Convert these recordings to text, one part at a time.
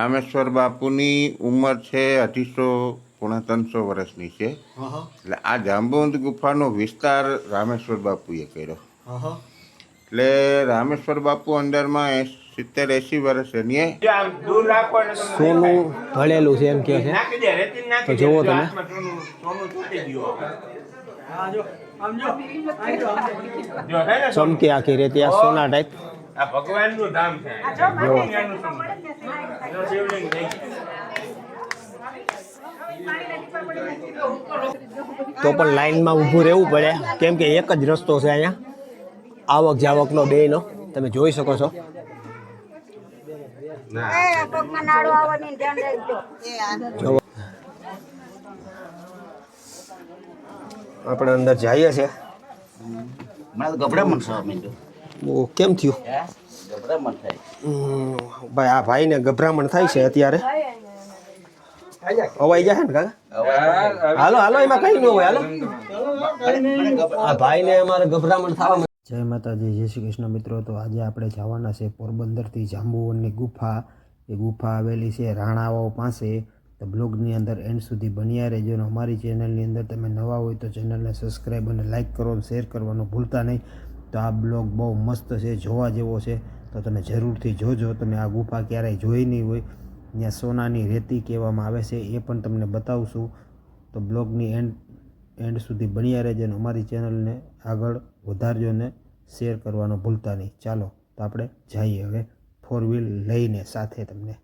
રામેશ્વર બાપુની ઉંમર છે અઢીસો પોણા ત્રણસો વર્ષની છે. એટલે આ જાંબુંદ ગુફાનો વિસ્તાર રામેશ્વર બાપુએ કર્યો. એટલે રામેશ્વર બાપુ અંદરમાં સિત્તેર એંસી વર્ષ એની સોનું ભળેલું છે એમ કહે છે. તો જોવો તમે. ચમકી આખી રેતી આ સોના ટાઈપ આ ભગવાનનું ધામ છે. શિવલિંગ થઈ તો પણ લાઈનમાં ઊભું રહેવું પડે. કેમ કે એક જ રસ્તો છે અહીંયા. આવક જાવકનો બેયનો. તમે જોઈ શકો છો. આપણે અંદર જઈએ છીએ. મને તો ગભરામણ થવા માંડ્યું બહુ કેમ થયું? ભાઈ આ ભાઈને ગભરામણ થાય છે અત્યારે. અવાઈ જાય ને કાકા? હાલો હાલો એમાં કઈ ન હોય હાલો. આ ભાઈને અમારે ગભરામણ થવા જય માતાજી જય શ્રી કૃષ્ણ મિત્રો. તો આજે આપણે જવાના છે પોરબંદરથી જાંબુવનની ગુફા. એ ગુફા આવેલી છે રાણાવાવ પાસે. તો બ્લોગની અંદર એન્ડ સુધી બન્યા રહેજો. અને અમારી ચેનલની અંદર તમે નવા હોય તો ચેનલને સબસ્ક્રાઈબ અને લાઇક કરો શેર કરવાનું ભૂલતા નહીં. તો આ બ્લોગ બહુ મસ્ત છે, જોવા જેવો છે. તો તમે જરૂરથી જોજો, તમે આ ગુફા ક્યારેય જોઈ નહીં હોય. ત્યાં સોનાની રેતી કહેવામાં આવે છે, એ પણ તમને બતાવશું. તો બ્લોગની એન્ડ એન્ડ સુધી બન્યા રહેજો અને અમારી ચેનલને આગળ વધારજો ને શેર કરવાનું ભૂલતા નહીં. ચાલો, તો આપણે જઈએ હવે. ફોર વ્હીલ લઈને સાથે તમને.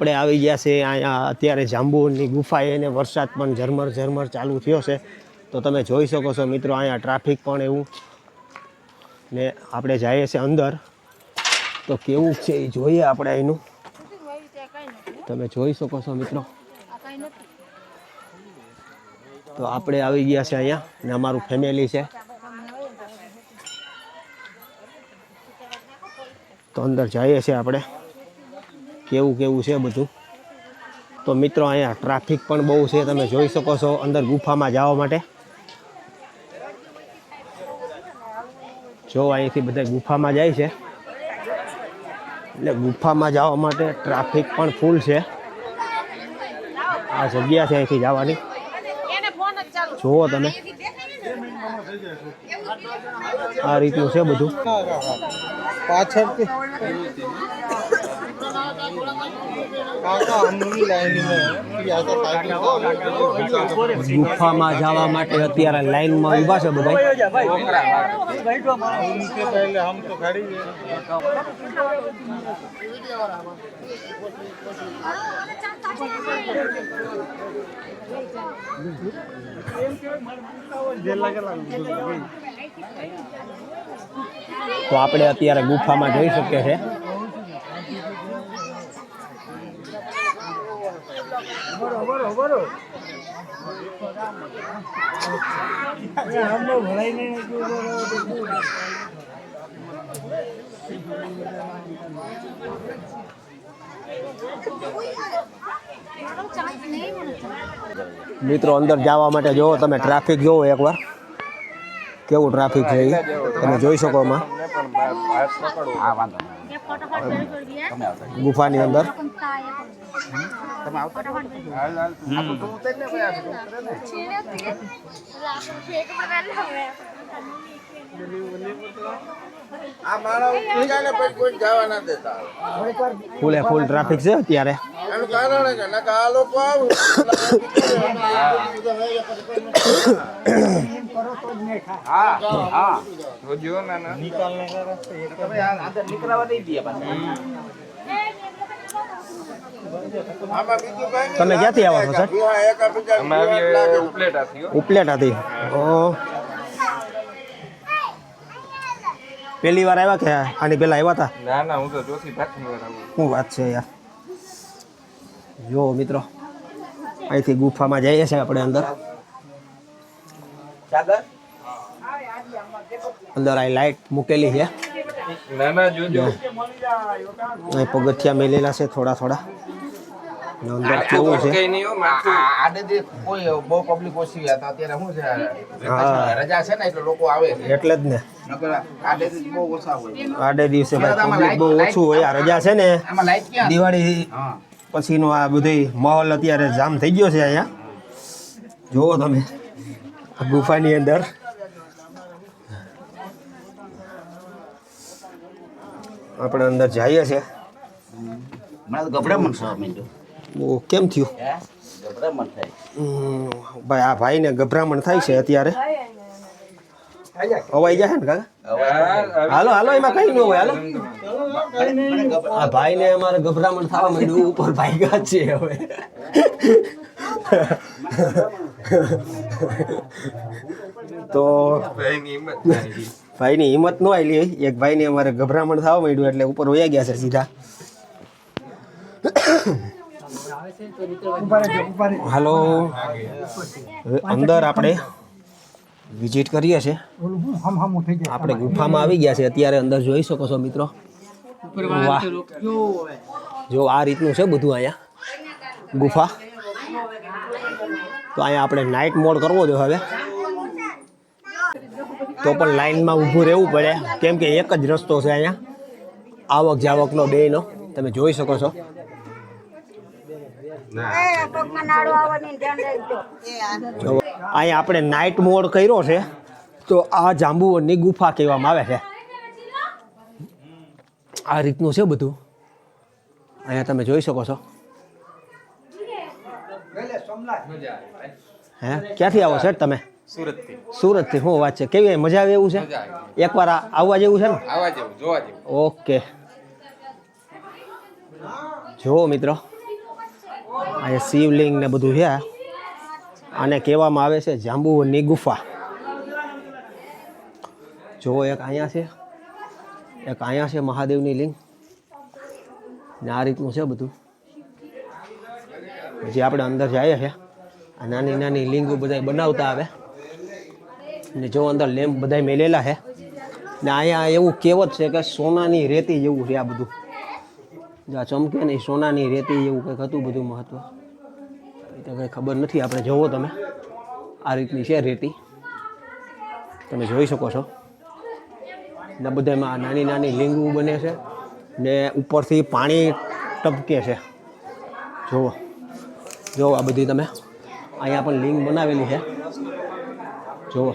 આપણે આવી ગયા છે અહીંયા અત્યારે જાંબુની ગુફાએ અને વરસાદ પણ ઝરમર ઝરમર ચાલુ થયો છે. તો તમે જોઈ શકો છો મિત્રો, અહીંયા ટ્રાફિક પણ એવું ને આપણે જઈએ છીએ અંદર. તો કેવું છે એ જોઈએ આપણે અહીંનું. તમે જોઈ શકો છો મિત્રો. તો આપણે આવી ગયા છે અહીંયા ને અમારું ફેમિલી છે. તો અંદર જઈએ છીએ આપણે. કેવું કેવું છે બધું? તો મિત્રો, અહીંયા ટ્રાફિક પણ બહુ છે, તમે જોઈ શકો છો, અંદર ગુફામાં જવા માટે. જો અહીંથી બધા ગુફામાં જાય છે. એટલે ગુફામાં જવા માટે ટ્રાફિક પણ ફૂલ છે. આ જગ્યા છે અહીંથી જવાની. જુઓ તમે. આ રીતનું છે બધું. પાછળથી. ગુફામાં જવા માટે અત્યારે લાઈનમાં ઊભા છે બધા. તો આપણે અત્યારે ગુફામાં જઈ શકીએ છીએ. મિત્રો અંદર જવા માટે જોવો તમે ટ્રાફિક જોવો એકવાર. કેવું ટ્રાફિક છે તમે જોઈ શકો એમાં તમે ગુફાની અંદર. આ માણસ ઉઠી જાય ને પછી કોઈ જવા ના દેતા. ફૂલે ફૂલ ટ્રાફિક છે અત્યારે. એનું કારણ છે નકર આ લોકો આવું હા હા જોજો ના ના તમે ક્યાંથી આવો છો સર? નહીં એક બીજા ઉપલેટ હતી ઉપલેટાથી ઓ પહેલી વાર આવ્યા કે આની પહેલા આવ્યા હતા ના ના હું તો ચોથી પાંચમી વાર આવું. શું વાત છે યાર. જો મિત્રો અહીંથી ગુફામાં જઈએ છીએ આપણે અંદર. અંદર આ લાઈટ મૂકેલી છે. ના ના જોજો અહીં પગથિયા મેલેલા છે થોડા થોડા. અંદર કેવું છે? કઈ નહીં હો માથું. આડેથી કોઈ બહુ પબ્લિક ઓછી હતા અત્યારે શું છે? હા. રજા છે ને એટલે લોકો આવે છે. એટલે જ ને. નકર આડેથી બહુ ઓછા હોય. આડે દિવસે ભાઈ પબ્લિક બહુ ઓછું હોય આ રજા છે ને આમાં લાઈટ ક્યાં? દિવાળી પછીનો આ બધો માહોલ અત્યારે જામ થઈ ગયો છે અહીંયા. જુઓ તમે ગુફાની અંદર. આપણે અંદર જઈએ છે કેમ થયું? ભાઈ આ ભાઈને ગભરામણ થાય છે અત્યારે. અવાઈ જાય ને કાકા હાલો હાલો એમાં કઈ ન હોય હાલો આ ભાઈને અમારે ગભરામણ થવા માંડ્યું ઉપર ભાઈ ગયા છે હવે તો ભાઈની હિંમત થાય ભાઈની હિંમત ન આવેલી એક ભાઈને અમારે ગભરામણ થવા માંડ્યું એટલે ઉપર વયા ગયા છે સીધા હાલો અંદર આપણે વિઝિટ કરીએ છીએ. આપણે ગુફામાં આવી ગયા છે અત્યારે અંદર જોઈ શકો છો મિત્રો. વાહ. જો આ રીતનું છે બધું અહીંયા. ગુફા. તો અહીંયા આપણે નાઇટ મોડ કરવો જોઈએ હવે. તો પણ લાઈનમાં ઊભું રહેવું પડે. કેમ કે એક જ રસ્તો છે અહીંયા. આવક જાવકનો બેયનો તમે જોઈ શકો છો. અહીંયા આપણે નાઇટ મોડ કર્યો છે. તો આ જાંબુવનની ગુફા કહેવામાં આવે છે. આ રીતનું છે બધું? અહીંયા તમે જોઈ શકો છો. હે? ક્યાંથી આવો સર તમે? સુરતથી. સુરતથી શું વાત છે. કેવી મજા આવે એવું છે? એકવાર આ- આવવા જેવું છે ને? આવા જેવું જોવા જેવું. ઓકે. જુઓ મિત્રો. અહીંયા શિવલિંગ ને બધું છે, આને કહેવામાં આવે છે જાંબુની ગુફા. જુઓ એક અહીંયા છે, એક અહીંયા છે મહાદેવની લિંગ. ને આ રીતનું છે બધું. પછી આપણે અંદર જઈએ છે, આ નાની નાની લિંગો બધા બનાવતા આવે. ને જો અંદર લેમ્પ બધા મેલેલા છે. ને અહીંયા એવું કહેવત છે કે સોનાની રેતી જેવું છે આ બધું. જો આ ચમકે ને સોનાની રેતી એવું કંઈક હતું બધું મહત્વ. એ તો કંઈ ખબર નથી, આપણે જોવો તમે. આ રીતની છે રેતી. તમે જોઈ શકો છો. ને બધામાં નાની નાની લીંગુ બને છે ને ઉપરથી પાણી ટપકે છે. જુઓ. જુઓ આ બધી તમે. અહીંયા પણ લિંગ બનાવેલી છે. જુઓ.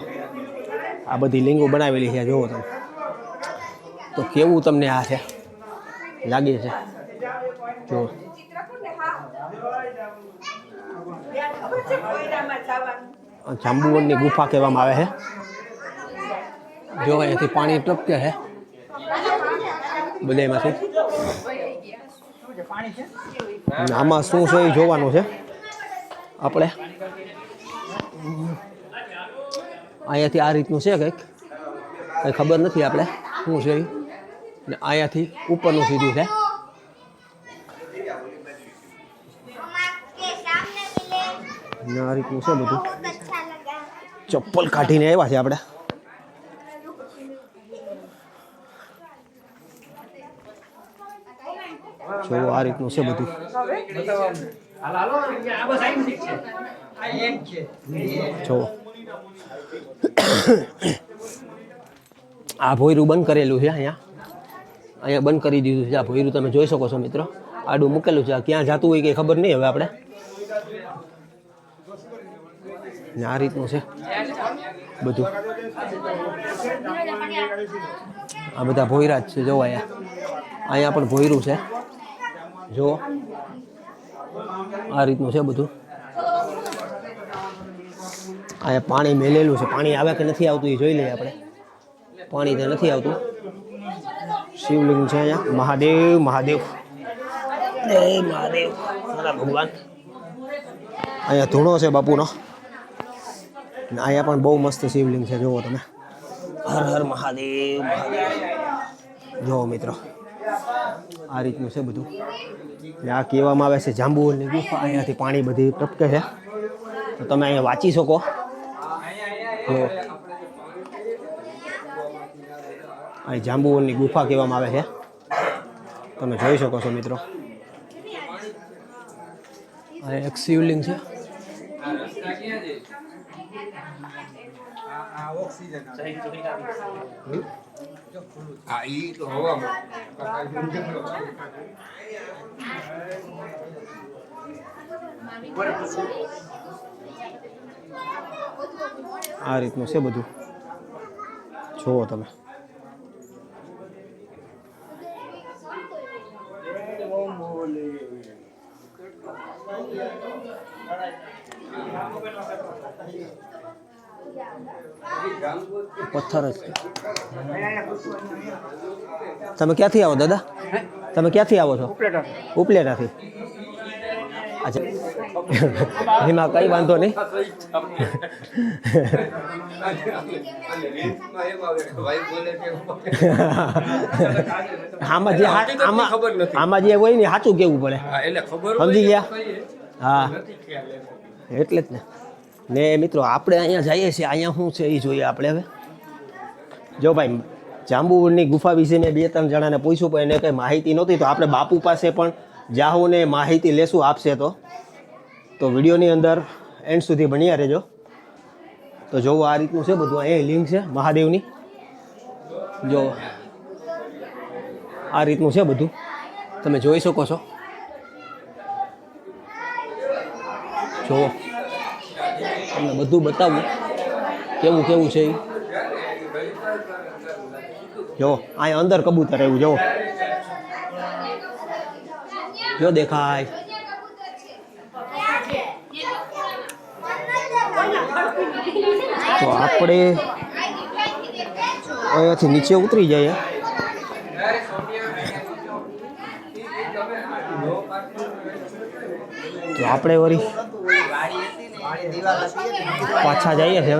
આ બધી લિંગો બનાવેલી છે. જુઓ તમે. તો કેવું તમને આ છે? લાગે છે? આ જાંબુવનની ગુફા કહેવામાં આવે છે. જો અહીંયાથી પાણી ટપકે છે. બધામાંથી અને આમાં શું છે એ જોવાનું છે? આપણે? અહીંયાથી આ રીતનું છે કંઈક? કંઈ ખબર નથી આપણે? શું છે ને અહીંયાથી ઉપરનું સીધું છે. ને આ રીતનું છે બધું ચપ્પલ કાઢીને આવ્યા છે આપણે જો આ રીતનું છે બધું જો આ ભોયરું બંધ કરેલું છે અહીંયા અહીંયા બંધ કરી દીધું છે આ ભોયરું તમે જોઈ શકો છો મિત્રો। આડું મૂકેલું છે। આ ક્યાં જતું હોય કંઈ ખબર નહીં હવે આપણે ને આ રીતનું છે બધું. આ બધા ભોયરા જ છે, જો અહીંયા. અહીંયા પણ ભોયરું છે. જો. આ રીતનું છે બધું. અહીંયા પાણી મેલેલું છે. પાણી આવે કે નથી આવતું એ જોઈ લઈએ આપણે. પાણી ત્યાં નથી આવતું. શિવલિંગ છે અહીંયા. મહાદેવ મહાદેવ. મહાદેવ. ભગવાન. અહીંયા ધૂણો છે બાપુનો. અને અહીંયા પણ બહુ મસ્ત શિવલિંગ છે, જુઓ તમે. હર હર મહાદેવ મહાદેવ. જુઓ મિત્રો, આ રીતનું છે બધું. ને આ કહેવામાં આવે છે જાંબુઓની ગુફા, અહીંયાથી પાણી બધી ટપકે છે. તો તમે અહીંયા વાંચી શકો. અહીં જાંબુઓની ગુફા કહેવામાં આવે છે. તમે જોઈ શકો છો મિત્રો. આ એક શિવલિંગ છે. હા ઈ તો હવામાં આ રીતનું છે બધું જુઓ તમે પથ્થર જ તમે ક્યાંથી આવો દાદા? તમે ક્યાંથી આવો છો? ઉપલેટાથી. અચ્છા. એમાં કઈ વાંધો નહીં. આમાં જે આમાં આમાં જે હોય ને સાચું કેવું પડે? સમજી ગયા? હા. એટલે જ ને. ને મિત્રો, આપણે અહીંયા જઈએ છીએ. અહીંયા શું છે એ જોઈએ આપણે હવે. જો ભાઈ, જાંબુની ગુફા વિશે મેં બે ત્રણ જણાને પૂછ્યું, પણ એને કંઈ માહિતી નહોતી. તો આપણે બાપુ પાસે પણ જાહું ને માહિતી લેશું આપશે તો. તો વિડીયોની અંદર એન્ડ સુધી બન્યા રહેજો. તો જોવો આ રીતનું છે બધું. અહીંયા લિંક છે મહાદેવની. જો આ રીતનું છે બધું. તમે જોઈ શકો છો. જુઓ તમને બધું બતાવું. કેવું કેવું છે જો, અહીંયા અંદર કબૂતર એવું જો. જો દેખાય. તો આપણે અહીંયાથી નીચે ઉતરી જઈએ. તો આપણે વળી પાછા જઈએ છે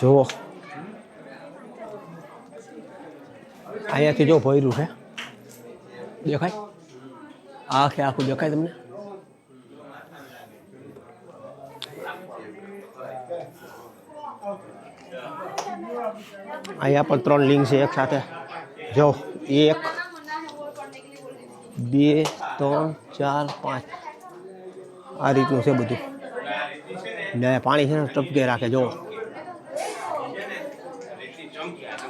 જુઓ. અહીંયાથી જો ભર્યું છે. દેખાય? આખે આખું દેખાય તમને? અહીંયા પણ ત્રણ લિંક છે એક સાથે. જો એક. બે ત્રણ ચાર પાંચ. આ રીતનું છે બધું. ને પાણી છે ને ટપકે રાખે જો.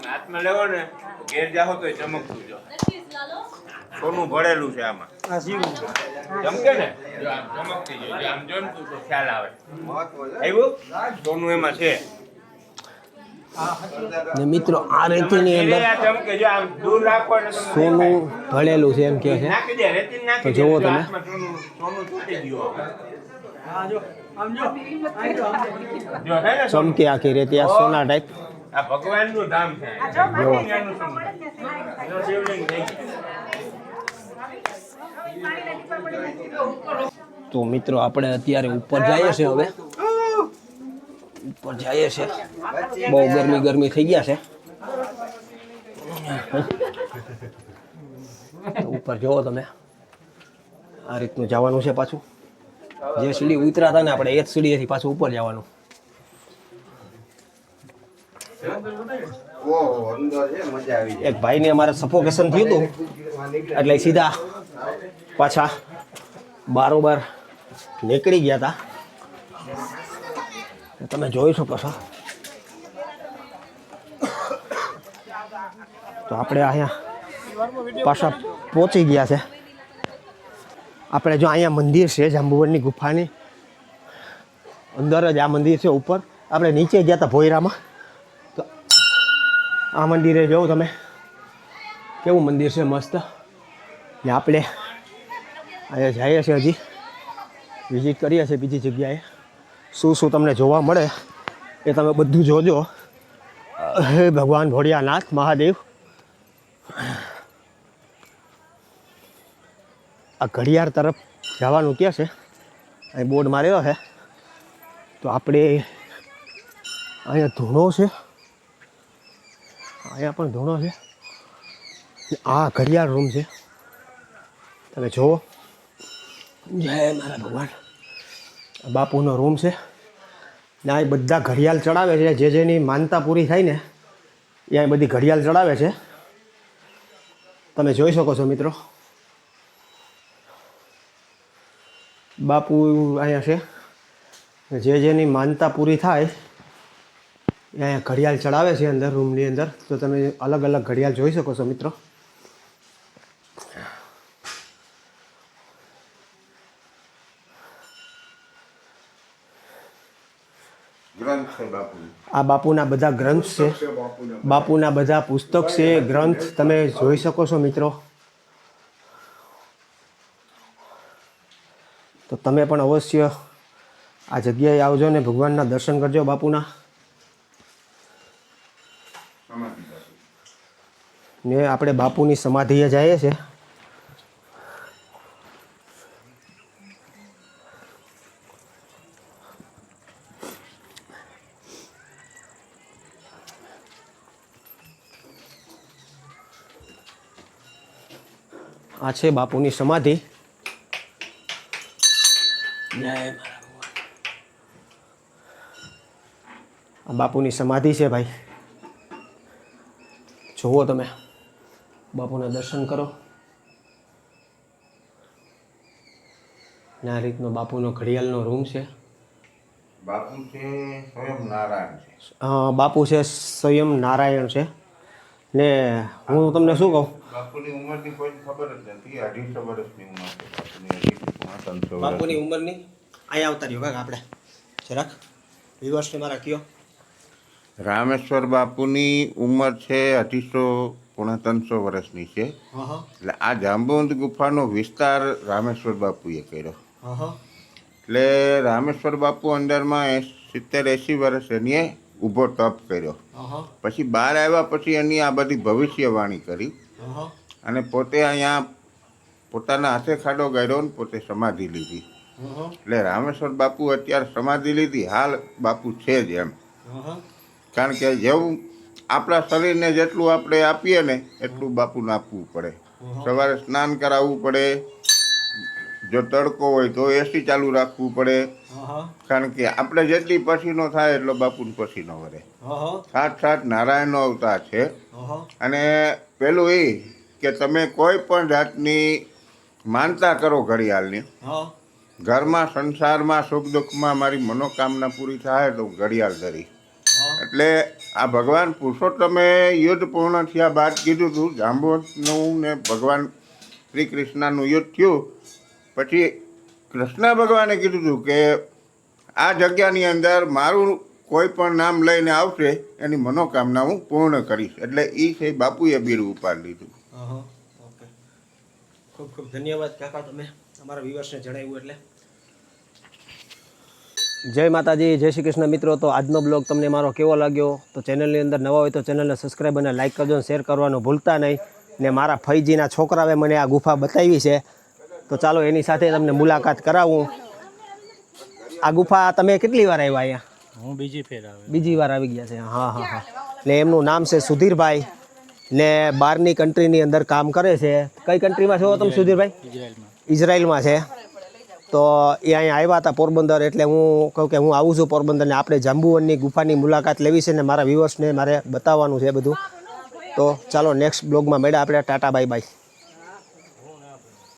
હાથમાં લેવો ને ઘેર જાઓ તો ચમકતું જો સોનું ભરેલું છે. આમાં ચમકે ને? જો આમ ચમકતી જાય. જો આમ જો ને તું તો ખ્યાલ આવે. આવ્યું સોનું એમાં છે. ને મિત્રો આ રેતીની અંદર ને સોનું ભળેલું છે એમ કે છે. નાખી દે રેતી નાખી તો જોવો જુઓ તમે. ને? ચમકી આખી રેતી આ સોના ટાઈપ આ ભગવાનનું ધામ છે. તો મિત્રો આપણે અત્યારે ઉપર જઈએ છે હવે. ઉપર જઈએ છે. બહુ ગરમી ગરમી થઈ ગયા છે. ઉપર જુઓ તમે. આ રીતનું જવાનું છે પાછું. જે સીડી ઉતરા હતા ને આપણે એ જ સીડીએથી પાછું ઉપર જવાનું. એક ભાઈને અમારે સફોકેશન થયું હતું. એટલે સીધા પાછા બારોબાર નીકળી ગયા હતા. તમે જોઈ શકો છો. તો આપણે અહીંયા પાછા પહોંચી ગયા છે. આપણે જો અહીંયા મંદિર છે, જાંબુવનની ગુફાની. અંદર જ આ મંદિર છે ઉપર. આપણે નીચે ગયા હતા ભોયરામાં. તો આ મંદિરે જોવું તમે. કેવું મંદિર છે, મસ્ત. આપણે અહીંયા જઈએ છીએ હજી. વિઝિટ કરીએ છીએ બીજી જગ્યાએ. શું શું તમને જોવા મળે એ તમે બધું જોજો. હે ભગવાન ભોળિયાનાથ, મહાદેવ. આ ઘડિયાળ તરફ જવાનું ક્યાં છે? અહીં બોર્ડ માર્યો છે. તો આપણે અહીંયા ધૂણો છે. અહીંયા પણ ધૂણો છે. આ ઘડિયાળ રૂમ છે. તમે જુઓ. જય મારા ભગવાન. બાપુનો રૂમ છે. ને અહીં બધા ઘડિયાળ ચડાવે છે. જે જેની માનતા પૂરી થાય ને, એ બધી ઘડિયાળ ચડાવે છે. તમે જોઈ શકો છો મિત્રો. બાપુ અહીંયા છે. જે જેની માનતા પૂરી થાય, એ અહીંયા ઘડિયાળ ચડાવે છે અંદર, રૂમની અંદર. તો તમે અલગ અલગ ઘડિયાળ જોઈ શકો છો મિત્રો ગ્રંથ છે બાપુ આ બાપુના બધા ગ્રંથ છે. બાપુના બધા પુસ્તક છે, ગ્રંથ. તમે જોઈ શકો છો, મિત્રો. તો તમે પણ અવશ્ય આ જગ્યાએ આવજો ને ભગવાનના દર્શન કરજો બાપુના. ને આપણે બાપુની સમાધિએ જઈએ છે આ છે બાપુની સમાધિ. આ બાપુની સમાધિ છે ભાઈ. જુઓ તમે. બાપુના દર્શન કરો. આ રીતનો બાપુનો ઘડિયાળનો રૂમ છે. બાપુ છે સ્વયં નારાયણ છે. બાપુ છે સ્વયં નારાયણ છે. ને હું તમને શું કહું? બાપુની ઉંમરની કોઈ ખબર જ નથી. અઢીસો વર્ષની ઉંમર છે બાપુની અઢીસો ત્રણસો વર્ષ બાપુની ઉંમરની? અહીંયા આવતા રહ્યો કાકા આપણે. જરાક. વિવર્સને મારા કયો. રામેશ્વર બાપુની ઉંમર છે અઢીસો પોણા ત્રણસો વર્ષની છે. એટલે આ જાંબુવંત ગુફાનો વિસ્તાર રામેશ્વર બાપુએ કર્યો. એટલે રામેશ્વર બાપુ અંદરમાં સિત્તેર એંસી વર્ષ એની ઊભો તપ કર્યો. પછી બહાર આવ્યા પછી એની આ બધી ભવિષ્યવાણી કરી. અને પોતે અહીંયા પોતાના હાથે ખાડો ગાળ્યો ને પોતે સમાધિ લીધી. એટલે રામેશ્વર બાપુ અત્યારે સમાધિ લીધી હાલ બાપુ છે જ એમ. કારણ કે જેવું આપણા શરીરને જેટલું આપણે આપીએ ને એટલું બાપુને આપવું પડે. સવારે સ્નાન કરાવવું પડે જો તડકો હોય તો એસી ચાલુ રાખવું પડે. કારણ કે આપણે જેટલી પસીનો થાય એટલો બાપુને પસીનો વરે. સાત સાત નારાયણનો અવતાર છે. અને પેલું એ કે તમે કોઈ પણ જાતની માનતા કરો ઘડિયાળની. ઘરમાં સંસારમાં સુખ દુઃખમાં મારી મનોકામના પૂરી થાય તો ઘડિયાળ ધરી. એટલે આ ભગવાન પુરુષોત્તમે યુદ્ધ પૂર્ણ થયા બાદ કીધું હતું જાંબુનું ને ભગવાન શ્રી કૃષ્ણનું યુદ્ધ થયું. પછી કૃષ્ણ ભગવાને કીધું હતું કે આ જગ્યાની અંદર મારું કોઈ પણ નામ લઈને આવશે એની મનોકામના હું પૂર્ણ કરીશ. એટલે એ છે બાપુએ બીરું ઉપાડી લીધું. ઓકે. ખૂબ ખૂબ ધન્યવાદ કાકા તમે અમારા વ્યુઅર્સને જણાવ્યું એટલે. જય માતાજી જય શ્રી કૃષ્ણ. મિત્રો તો આજનો બ્લોગ તમને મારો કેવો લાગ્યો? તો ચેનલની અંદર નવા હોય તો ચેનલને સબસ્ક્રાઈબ અને લાઇક કરજો અને શેર કરવાનું ભૂલતા નહીં. ને મારા ફૈજીના છોકરાએ મને આ ગુફા બતાવી છે. તો ચાલો એની સાથે તમને મુલાકાત કરાવું. આ ગુફા તમે કેટલી વાર આવ્યા અહીંયા? હું બીજી ફેર આવ્યો. બીજી વાર આવી ગયા છે. હા હા હા. ને એમનું નામ છે સુધીરભાઈ. ને બહારની કન્ટ્રીની અંદર કામ કરે છે. કઈ કન્ટ્રીમાં છો તમે સુધીરભાઈ? ઇઝરાયલમાં ઇઝરાયલમાં છે. તો એ અહીંયા આવ્યા હતા પોરબંદર એટલે હું કહું કે હું આવું છું પોરબંદરને. આપણે જાંબુવનની ગુફાની મુલાકાત લેવી છે ને મારા વ્યુઅર્સને મારે બતાવવાનું છે બધું. તો ચાલો નેક્સ્ટ બ્લોગમાં મળ્યા. આપણે ટાટા બાય બાય.